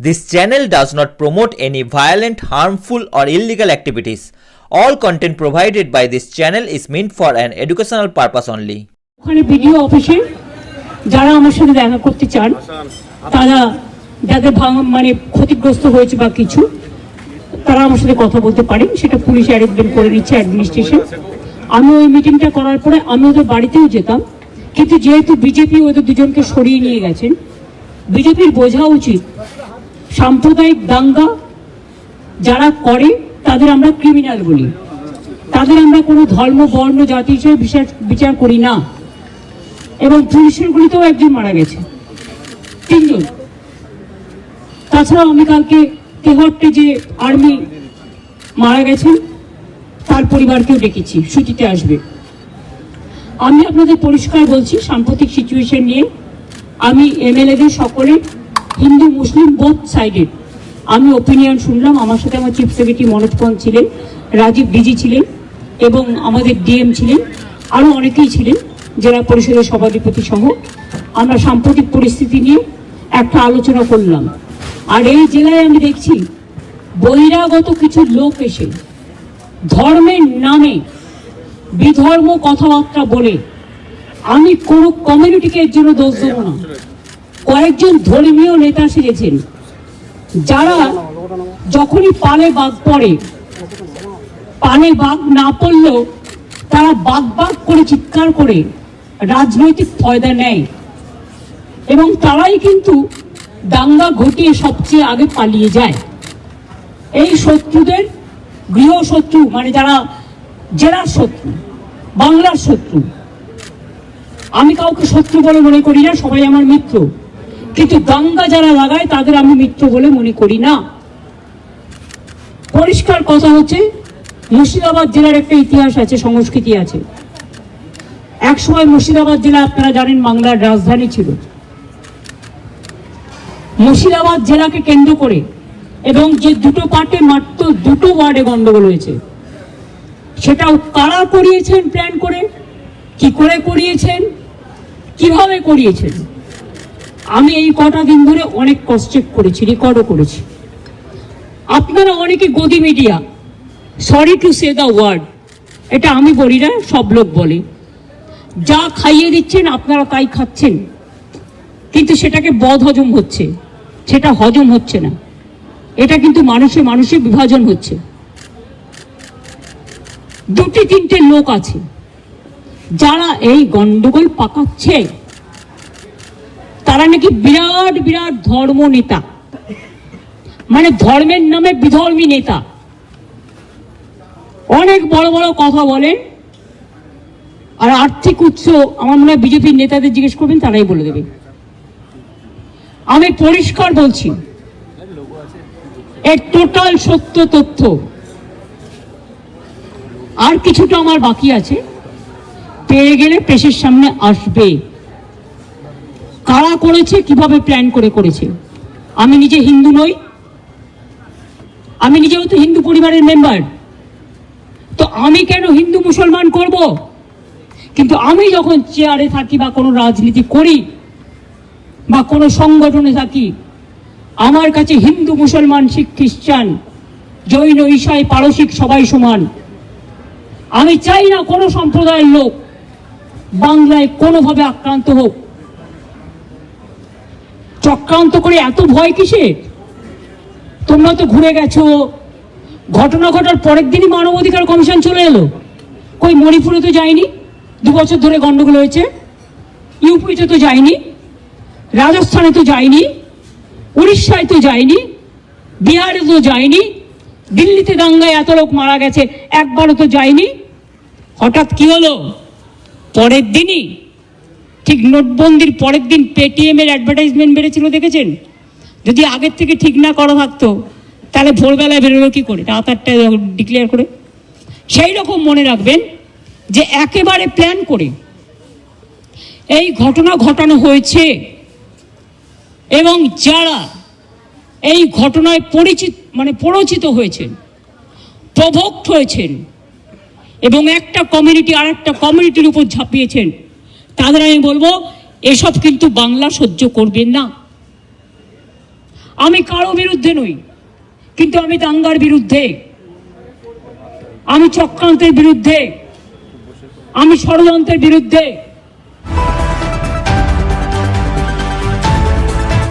This channel does not promote any violent, harmful, or illegal activities. All content provided by this channel is meant for an educational purpose only. ওখানে BDO অফিসে যারা আমার সাথে দেখা করতে চান তারা যাদের মানে ক্ষতিগ্রস্ত হয়েছে বা কিছু তারা আমার সাথে কথা বলতে পারেন সেটা পুলিশ অ্যারেঞ্জমেন্ট করে নিচ্ছে অ্যাডমিনিস্ট্রেশন আমি ওই মিটিংটা করার পরে আমি ওদের বাড়িতেও যেতাম কিন্তু যেহেতু বিজেপি ওদের দুজনকে সরিয়ে নিয়ে গেছেন বিজেপির বোঝা উচিত সাম্প্রদায়িক দাঙ্গা যারা করে, তাদের আমরা ক্রিমিনাল বলি। তাদের আমরা কোনো ধর্ম, বর্ণ, জাতি হিসেবে বিচার বিচার করি না। এবং পুলিশের গুলিতেও একজন মারা গেছে। তিনজন। তাছাড়াও আমি কালকে তেহট্টে যে আর্মি মারা গেছেন, তার পরিবারকেও ডেকেছি। ছুটিতে আসবে। আমি আপনাদের পরিষ্কার বলছি, সাম্প্রতিক সিচুয়েশন নিয়ে আমি এমএলএদের সকলে হিন্দু মুসলিম বোথ সাইডেড আমি ওপিনিয়ন শুনলাম, আমার সাথে আমার চিফ সেক্রেটারি মনোজ পন্ত ছিলেন, রাজীব ডিজি ছিলেন, এবং আমাদের ডিএম ছিলেন আরও অনেকেই ছিলেন, জেলা পরিষদের সভাধিপতি সহ। আমরা সাম্প্রতিক পরিস্থিতি নিয়ে একটা আলোচনা করলাম। আর এই জেলায় আমি দেখছি, বহিরাগত কিছু লোক এসে ধর্মের নামে বিধর্ম কথাবার্তা বলে। আমি কোনো কমিউনিটিকে এর জন্য দোষ দেবো না। কয়েকজন ধর্মীয় নেতা সেজেছেন, যারা যখনই পালে বাঘ পড়ে, পানে বাঘ না পড়লেও তারা বাঘ বাঘ করে চিৎকার করে রাজনৈতিক ফয়দা নেয়। এবং তারাই কিন্তু দাঙ্গা ঘটিয়ে সবচেয়ে আগে পালিয়ে যায়। এই শত্রুদের গৃহ শত্রু মানে যারা জেলার শত্রু, বাংলার শত্রু, আমি কাউকে শত্রু বলে মনে করি না, সবাই আমার মিত্র। কিন্তু দাঙ্গা যারা লাগায়, তাদের আমি মিত্র বলে মনে করি না। পরিষ্কার কথা হচ্ছে, মুর্শিদাবাদ জেলার একটা ইতিহাস আছে, সংস্কৃতি আছে। একসময় মুর্শিদাবাদ জেলা, আপনারা জানেন, বাংলার রাজধানী ছিল। মুর্শিদাবাদ জেলাকে কেন্দ্র করে এবং যে দুটো পার্টে মাত্র দুটো ওয়ার্ডে গন্ডগোল হয়েছে। সেটাও কারা করিয়েছেন প্ল্যান করে? কি করে করিয়েছেন? কীভাবে করিয়েছেন? আমি এই কটা দিন ধরে অনেক ক্রস করেছি রেকর্ডও করেছি। আপনারা অনেকে গদি media sorry to say the word এটা আমি বলি না, সব লোক বলে। যা খাইয়ে দিচ্ছেন, আপনারা তাই খাচ্ছেন। কিন্তু সেটাকে বদ হজম হচ্ছে, সেটা হজম হচ্ছে না। এটা কিন্তু মানুষে মানুষে বিভাজন হচ্ছে। দুটি তিনটে লোক আছে, যারা এই গন্ডগোল পাকাচ্ছে। তারা নাকি বিরাট বিরাট ধর্ম নেতা। মানে ধর্মের নামে বিধর্মী নেতা। অনেক বড় বড় কথা বলেন। আর আর্থিক উৎস, আমার মনে হয় বিজেপির নেতাদের জিজ্ঞেস করবেন, তারাই বলে দেবে। আমি পরিষ্কার বলছি, এর টোটাল সত্য তথ্য। আর কিছুটা আমার বাকি আছে। পেয়ে গেলে প্রেসের সামনে আসবে। কারা করেছে, কীভাবে প্ল্যান করে করেছে? আমি নিজে হিন্দু নই। আমি নিজেও তো হিন্দু পরিবারের মেম্বার তো আমি কেন হিন্দু মুসলমান করব? কিন্তু আমি যখন চেয়ারে থাকি বা কোনো রাজনীতি করি বা কোনো সংগঠনে থাকি, আমার কাছে হিন্দু, মুসলমান, শিখ, খ্রিস্টান, জৈন ঈশাই পারসিক সবাই সমান। আমি চাই না কোনো সম্প্রদায়ের লোক বাংলায় কোনোভাবে আক্রান্ত হোক। চক্রান্ত করে এত ভয় কিসে? তোমরা তো ঘুরে গেছো। ঘটনা ঘটার পরের দিনই মানবাধিকার কমিশন চলে এলো। কই, মণিপুরে তো যায়নি? দু বছর ধরে গন্ডগোল হয়েছে। ইউপিতে তো যায়নি। রাজস্থানে তো যায়নি। উড়িষ্যায় তো যায়নি। বিহারে তো যায়নি। দিল্লিতে দাঙ্গায় এত লোক মারা গেছে, একবারও তো যায়নি। হঠাৎ কি হলো? পরের দিনই ঠিক নোটবন্দির পরের দিন পেটিএম এর অ্যাডভার্টাইজমেন্ট বেড়েছিল, দেখেছেন? যদি আগের থেকে ঠিক না করা থাকতো, তাহলে ভোরবেলায় বেরোলো কি করে? রাত আটটায় ডিক্লেয়ার করে। সেই রকম মনে রাখবেন যে একেবারে প্ল্যান করে এই ঘটনা ঘটানো হয়েছে এবং যারা এই ঘটনায় পরিচিত মানে পরিচিত হয়েছেন প্রভোক্ট হয়েছেন এবং একটা কমিউনিটি আর একটা কমিউনিটির উপর ঝাঁপিয়েছেন তাদের আমি বলব, এসব কিন্তু বাংলা সহ্য করবেন না। আমি কারও বিরুদ্ধে নই, কিন্তু আমি দাঙ্গার বিরুদ্ধে, আমি চক্রান্তের বিরুদ্ধে, আমি ষড়যন্ত্রের বিরুদ্ধে